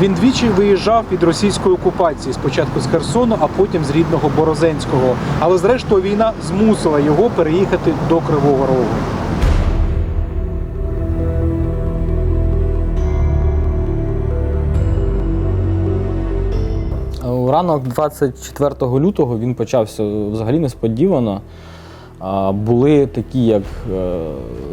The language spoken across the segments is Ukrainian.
Він двічі виїжджав від російської окупації, спочатку з Херсону, а потім з рідного Борозенського. Але зрештою війна змусила його переїхати до Кривого Рогу. Ранок 24 лютого він почався взагалі несподівано. Були такі, як е,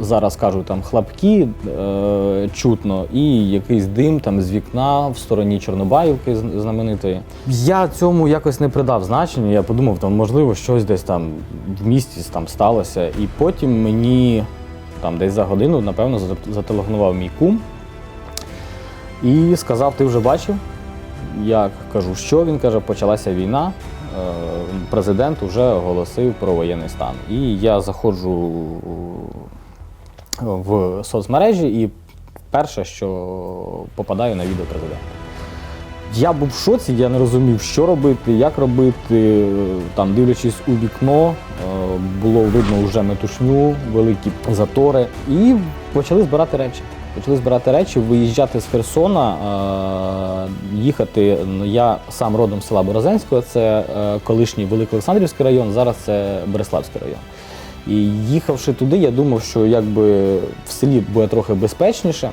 зараз кажуть, там хлопки е, чутно, і якийсь дим там з вікна в стороні Чорнобаївки знаменитої. Я цьому якось не придав значення. Я подумав, там можливо щось десь там в місті там сталося. І потім мені там десь за годину, напевно, зате- зателефонував мій кум і сказав: Ти вже бачив? Я кажу, що він каже, почалася війна. Е, Президент вже оголосив про воєнний стан. І я заходжу в соцмережі і перше, що попадаю на відео президента. Я був в шоці, я не розумів, що робити, як робити. Там, дивлячись у вікно, е, було видно вже метушню, великі затори. І почали збирати речі. Почали збирати речі, виїжджати з Херсона, е, їхати. ну, Я сам родом з села Борозенського, це е, колишній Великоолександрівський район, зараз це Береславський район. І їхавши туди, я думав, що якби в селі буде трохи безпечніше,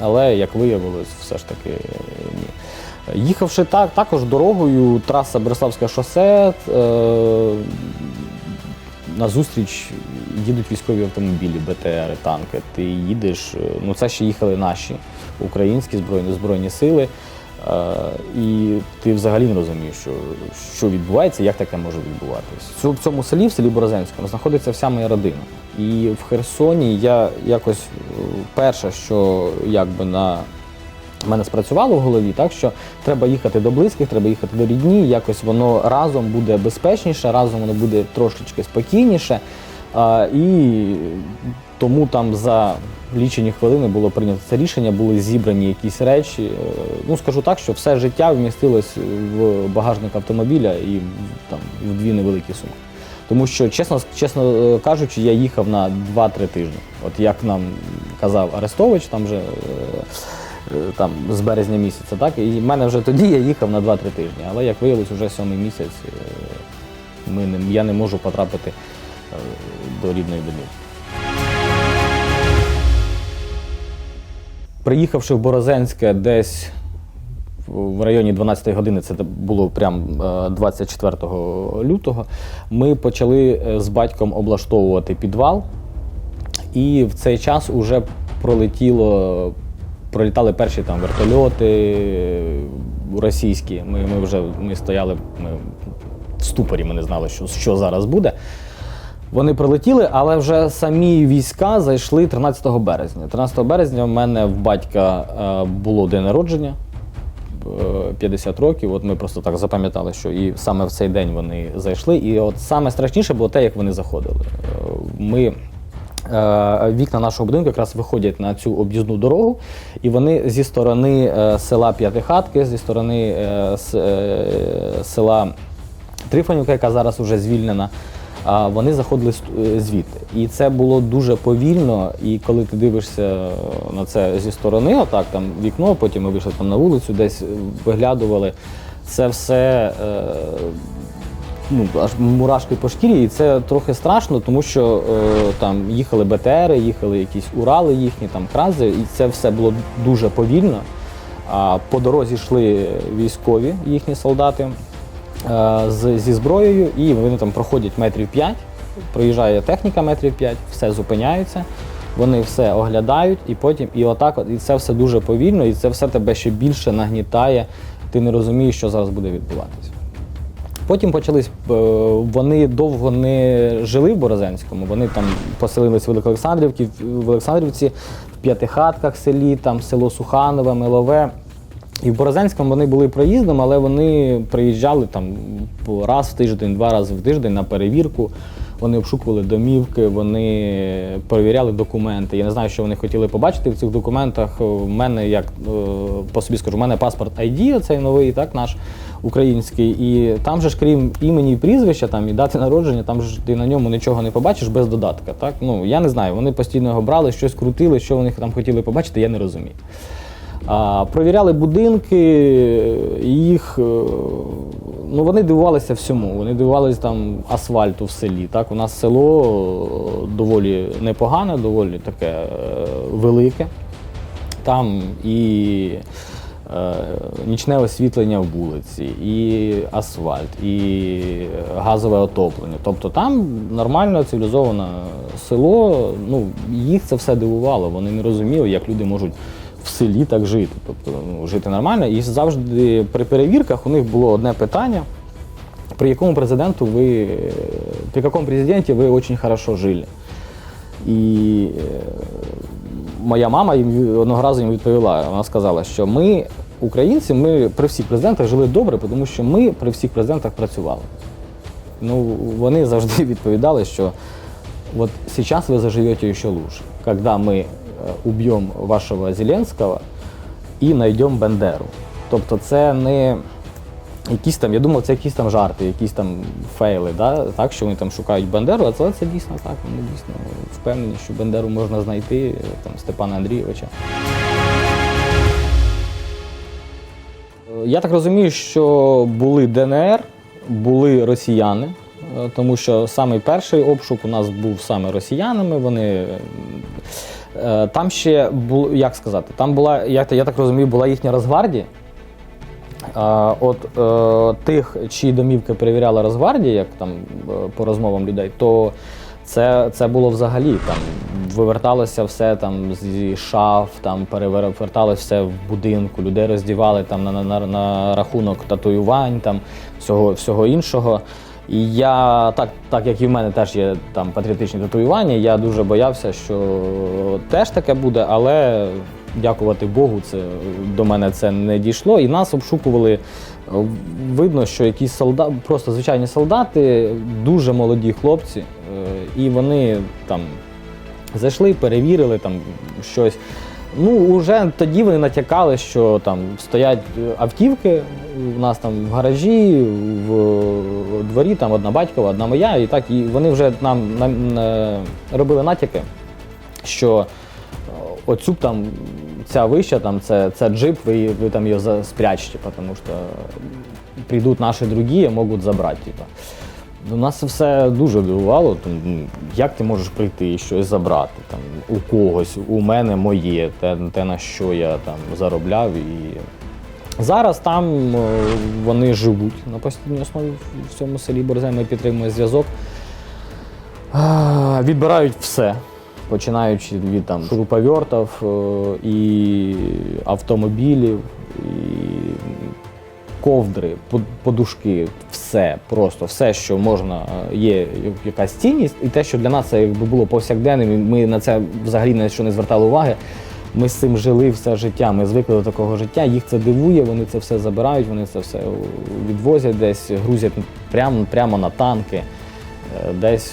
але як виявилось, все ж таки ні. Їхавши так, також дорогою, траса Береславське шосе, е, назустріч їдуть військові автомобілі, БТР, танки. Ти їдеш, е, ну це ще їхали наші українські збройні, збройні сили. Е, і ти взагалі не розумієш, що, що відбувається, як таке може відбуватись. Цю- В цьому селі, в селі Борозенському, знаходиться вся моя родина. І в Херсоні я якось е, перше, що якби на в мене спрацювало в голові, так що треба їхати до близьких, треба їхати до рідні, якось воно разом буде безпечніше, разом воно буде трошечки спокійніше. А, і тому там за лічені хвилини було прийнято це рішення, були зібрані якісь речі. Е, Ну скажу так, що все життя вмістилось в багажник автомобіля і там в дві невеликі сумки. Тому що, чесно, чесно е, кажучи, я їхав на 2-3 тижні. От як нам казав Арестович, там вже е, е, там з березня місяця, так? І в мене вже тоді я їхав на 2-3 тижні. Але як виявилось, вже сьомий місяць е, ми не, я не можу потрапити е, до рідної домівки. Приїхавши в Борозенське десь в районі 12 години, це було прям е, 24 лютого, ми почали е, з батьком облаштовувати підвал. І в цей час уже пролетіло, пролітали перші там вертольоти е, російські. Ми, ми вже ми стояли ми в ступорі, ми не знали, що, що зараз буде. Вони прилетіли, але вже самі війська зайшли 13 березня. 13 березня в мене в батька е, було день народження. е, 50 років, от ми просто так запам'ятали, що і саме в цей день вони зайшли. І от саме страшніше було те, як вони заходили. Е, Ми е, вікна нашого будинку якраз виходять на цю об'їзну дорогу, і вони зі сторони е, села П'ятихатки, зі сторони е, е, села Трифонівка, яка зараз вже звільнена. Вони заходили е, звідти. І це було дуже повільно. І коли ти дивишся на це зі сторони, отак там вікно, потім ми вийшли там на вулицю, десь е, виглядували. Це все е, ну, аж мурашки по шкірі, і це трохи страшно, тому що е, там їхали БТРи, їхали якісь Урали їхні, там крази, і це все було дуже повільно. А по дорозі йшли військові, їхні солдати е, з, зі зброєю, і вони там проходять метрів 5, проїжджає техніка метрів 5, все зупиняються. Вони все оглядають, і потім, і отак, і це все дуже повільно, і це все тебе ще більше нагнітає. Ти не розумієш, що зараз буде відбуватися. Потім почались, е, вони довго не жили в Борозенському, вони там поселились в Великоолександрівці, в Олександрівці, в П'ятихатках селі, там село Суханове, Милове. І в Борозенському вони були проїздом, але вони приїжджали там раз в тиждень, два рази в тиждень на перевірку. Вони обшукували домівки, вони перевіряли документи. Я не знаю, що вони хотіли побачити в цих документах. У мене, як е, по собі скажу, у мене паспорт ID, цей новий, так, наш український. І там же ж, крім імені і прізвища, там і дати народження, там ж ти на ньому нічого не побачиш без додатка. Так? Ну, я не знаю, вони постійно його брали, щось крутили, що вони там хотіли побачити, я не розумію. А, провіряли будинки, їх. Ну, вони дивувалися всьому. Вони дивувалися там асфальту в селі. Так? У нас село е, доволі непогане, доволі таке е, велике. Там і е, нічне освітлення в вулиці, і асфальт, і газове отоплення. Тобто там нормальне цивілізоване село. Ну, їх це все дивувало. Вони не розуміли, як люди можуть в селі так жити. Тобто ну, жити нормально. І завжди при перевірках у них було одне питання. При якому президенту ви, при якому президенті ви дуже хорошо жили? І е, моя мама їм одного разу їм відповіла. Вона сказала, що ми, українці, ми при всіх президентах жили добре, тому що ми при всіх президентах працювали. Ну, вони завжди відповідали, що от зараз ви заживете ще лучше, коли ми уб'ємо вашого Зеленського і знайдемо Бендеру. Тобто це не якісь там, я думав, це якісь там жарти, якісь там фейли, да? так, що вони там шукають Бандеру, а це, це дійсно так. Вони дійсно впевнені, що Бандеру можна знайти, е, там, Степана Андрійовича. Е, Я так розумію, що були ДНР, були росіяни, е, тому що самий перший обшук у нас був саме росіянами. Вони е, там ще було, як сказати, там була, я, я так розумію, була їхня Росгвардія. А, От е, тих, чиї домівки перевіряла Росгвардія, як там е, по розмовам людей, то це, це було взагалі там виверталося все там зі шаф, там переверталося все в будинку, людей роздівали там на, на, на рахунок татуювань, там всього, всього іншого. І я, так, так як і в мене теж є там патріотичні татуювання, я дуже боявся, що теж таке буде, але дякувати Богу, це до мене це не дійшло. І нас обшукували. Е, Видно, що якісь солдати, просто звичайні солдати, дуже молоді хлопці, е, і вони там зайшли, перевірили там щось. Ну, вже тоді вони натякали, що там стоять е, автівки у нас там в гаражі, в дворі, там одна батькова, одна моя, і так, і вони вже нам, е, робили натяки, що е, оцю там ця вища, там це, це джип, ви, ви там її спрячете, тому що прийдуть наші другі, можуть забрати. Типа. Ну, Нас це все дуже дивувало. Ну, як ти можеш прийти і щось забрати там, у когось, у мене моє, те, те, на що я там заробляв. І... Зараз там е, вони живуть на постійній основі в цьому селі Борзей, ми підтримуємо зв'язок. Відбирають все, починаючи від там, шуруповертів е, і автомобілів, і ковдри, под- подушки, все, просто все, що можна, е, є якась цінність, і те, що для нас це якби було повсякденним, ми на це взагалі на що не звертали уваги. Ми з цим жили все життя, ми звикли до такого життя, їх це дивує, вони це все забирають, вони це все відвозять десь, грузять прямо, прямо на танки, е, десь,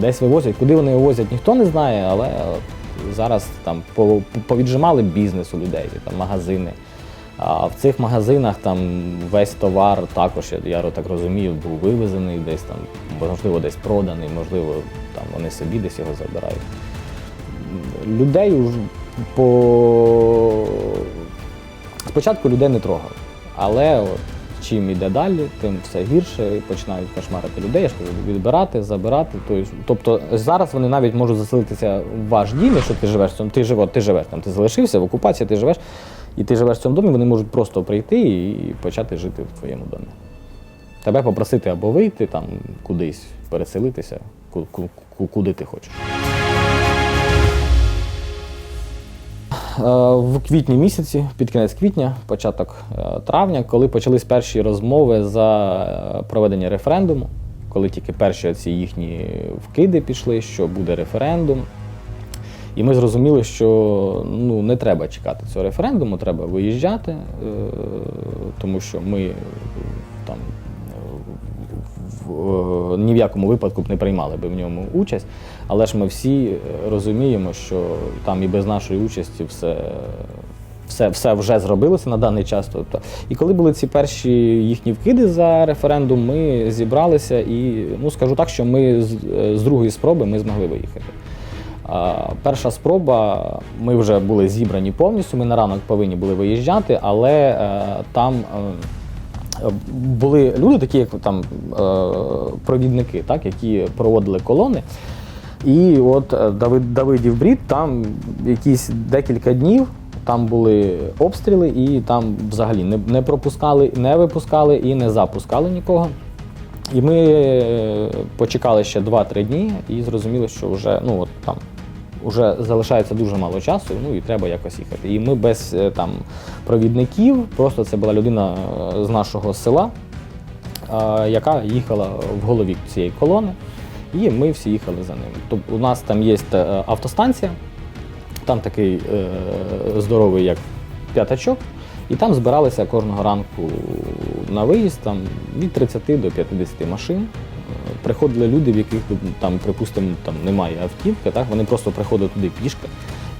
десь вивозять. Куди вони вивозять, ніхто не знає, але зараз там по- повіджимали бізнес у людей, там магазини. А в цих магазинах там весь товар також, я, так розумію, був вивезений десь там, можливо, десь проданий, можливо, там вони собі десь його забирають. Людей по спочатку людей не трогали, але чим іде далі, тим все гірше, і починають кошмарити людей, я ж кажу, відбирати, забирати. Тобто, зараз вони навіть можуть заселитися в ваш дім, якщо ти живеш в цьому, ти живеш, ти живеш там, ти залишився в окупації, ти живеш, і ти живеш в цьому домі, вони можуть просто прийти і почати жити в твоєму домі. Тебе попросити або вийти там кудись, переселитися, ку- ку- ку- куди ти хочеш. В квітні місяці, під кінець квітня, початок е, травня, коли почались перші розмови за е, проведення референдуму, коли тільки перші ці їхні вкиди пішли, що буде референдум. І ми зрозуміли, що ну, не треба чекати цього референдуму, треба виїжджати, е, тому що ми е, там ні в якому випадку б не приймали би в ньому участь. Але ж ми всі е, розуміємо, що там і без нашої участі все, все, все вже зробилося на даний час. Тобто, і коли були ці перші їхні вкиди за референдум, ми зібралися і ну скажу так, що ми з, е, з другої спроби ми змогли виїхати. А, Перша спроба, ми вже були зібрані повністю. Ми на ранок повинні були виїжджати, але е, там е, були люди, такі як там е, провідники, так, які проводили колони. І от е, Давид, Давидів Брід, там якісь декілька днів. Там були обстріли, і там взагалі не, не пропускали, не випускали і не запускали нікого. І ми е, почекали ще 2-3 дні і зрозуміли, що вже ну от там вже залишається дуже мало часу, ну і треба якось їхати. І ми без е, там провідників, просто це була людина е, з нашого села, е, яка їхала в голові цієї колони, і ми всі їхали за ним. Тобто у нас там є автостанція, там такий здоровий, як п'ятачок, і там збиралися кожного ранку на виїзд там, від 30 до 50 машин. Приходили люди, в яких там, припустимо, там немає автівки, так вони просто приходили туди пішки.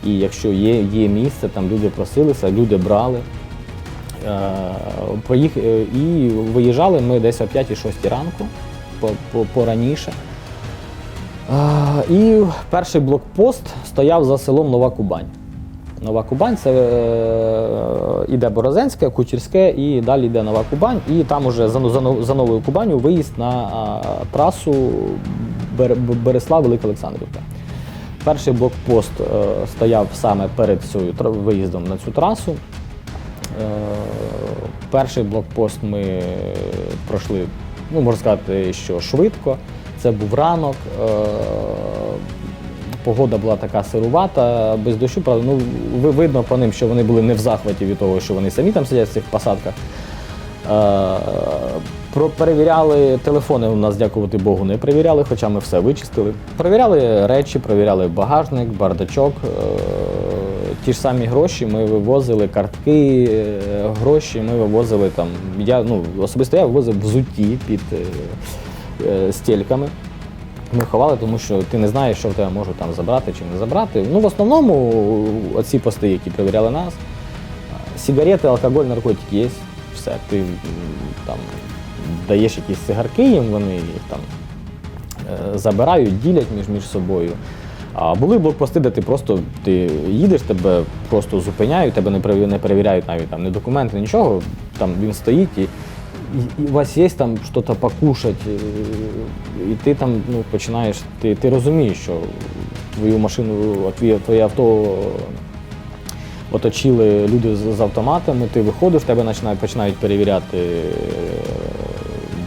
І якщо є, є місце, там люди просилися, люди брали. Е, поїх... е, І виїжджали ми десь о 5-6 ранку, по, по, пораніше. Е, І перший блокпост стояв за селом Нова Кубань. Нова Кубань це е, іде Борозенське, Кучерське і далі йде Нова Кубань. І там уже за, за, за Новою Кубаню виїзд на а, трасу Бер, Бересла Велика Олександрівка. Перший блокпост е, стояв саме перед цією виїздом на цю трасу. Е, перший блокпост ми пройшли, ну можна сказати, що швидко. Це був ранок. Е, погода була така сирувата, без дощу. Правда, ну видно по ним, що вони були не в захваті від того, що вони самі там сидять в цих посадках. Е, перевіряли телефони. У нас, дякувати Богу, не перевіряли, хоча ми все вичистили. Перевіряли речі, перевіряли багажник, бардачок. Е, ті ж самі гроші ми вивозили, картки, е, гроші ми вивозили там. Я ну особисто я вивозив взутті під стільками. Ми ховали, тому що ти не знаєш, що в тебе можуть там забрати чи не забрати. Ну, в основному оці пости, які перевіряли нас, сигарети, алкоголь, наркотики є. Все, ти там даєш якісь цигарки їм, вони їх там е, забирають, ділять між, між собою. А були блокпости, де ти просто ти їдеш, тебе просто зупиняють, тебе не перевіряють навіть там не документи, нічого. Там він стоїть і, і, і у вас є там щось покушати, і ти там ну, починаєш, ти, ти розумієш, що твою машину, твоє, авто оточили люди з, з автоматами, ти виходиш, тебе починають, починають перевіряти е,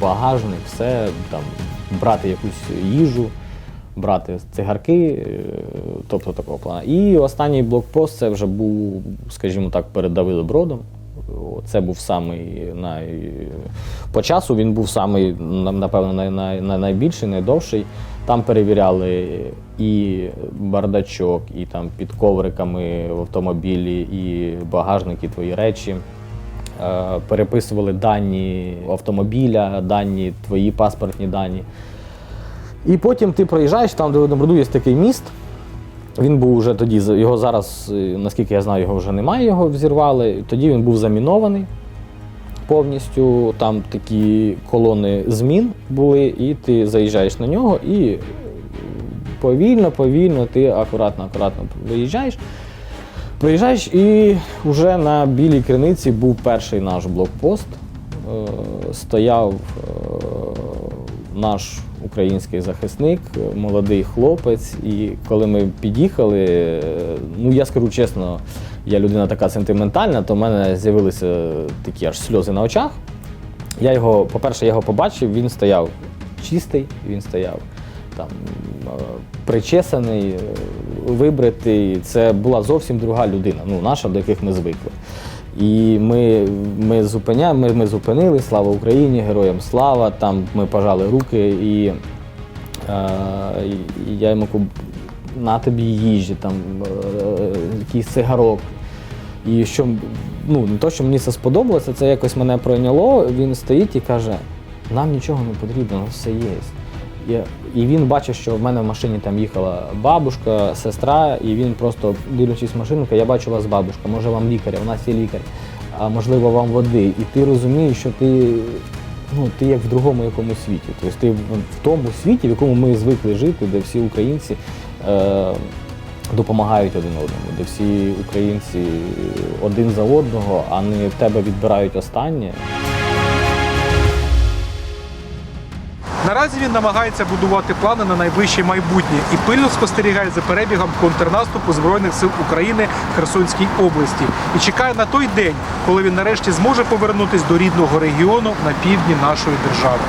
багажник, все, там, брати якусь їжу, брати цигарки, е, тобто такого плану. І останній блокпост це вже був, скажімо так, перед Давидобродом. Це був самий най... по часу він був самий, напевно, най... Най... най- найбільший, найдовший. Там перевіряли і бардачок, і там під ковриками в автомобілі, і багажники, твої речі. Е, Переписували дані автомобіля, дані, твої паспортні дані. І потім ти проїжджаєш, там, де в Доброду є такий міст. Він був уже тоді, його зараз, е, наскільки я знаю, його вже немає, його взірвали. Тоді він був замінований повністю. Там такі колони змін були, і ти заїжджаєш на нього і повільно, повільно ти акуратно, акуратно виїжджаєш. Приїжджаєш і вже на білій криниці був перший наш блокпост. Е, Стояв е, наш український захисник, молодий хлопець. І коли ми під'їхали, ну я скажу чесно, я людина така сентиментальна, то в мене з'явилися такі аж сльози на очах. Я його, по-перше, його побачив, він стояв чистий, він стояв там е, причесаний, е, вибритий. Це була зовсім друга людина, ну, наша, до яких ми звикли. І ми, ми, зупиня, ми, ми зупинили, слава Україні, героям слава. Там ми пожали руки і, е, я йому кажу, на тобі їжі, там, е, якийсь цигарок. І що ну, не то, що мені це сподобалося, це якось мене пройняло. Він стоїть і каже: нам нічого не потрібно, у нас все є. І він бачив, що в мене в машині там їхала бабушка, сестра, і він просто, дивлячись машину, я бачу вас бабушка, може вам лікаря, у нас є лікар, а можливо вам води. І ти розумієш, що ти, ну, ти як в другому якомусь світі. Тобто ти в тому світі, в якому ми звикли жити, де всі українці. Е- допомагають один одному, де всі українці один за одного, а не в тебе відбирають останнє. Наразі він намагається будувати плани на найближче майбутнє і пильно спостерігає за перебігом контрнаступу Збройних сил України в Херсонській області і чекає на той день, коли він нарешті зможе повернутись до рідного регіону на півдні нашої держави.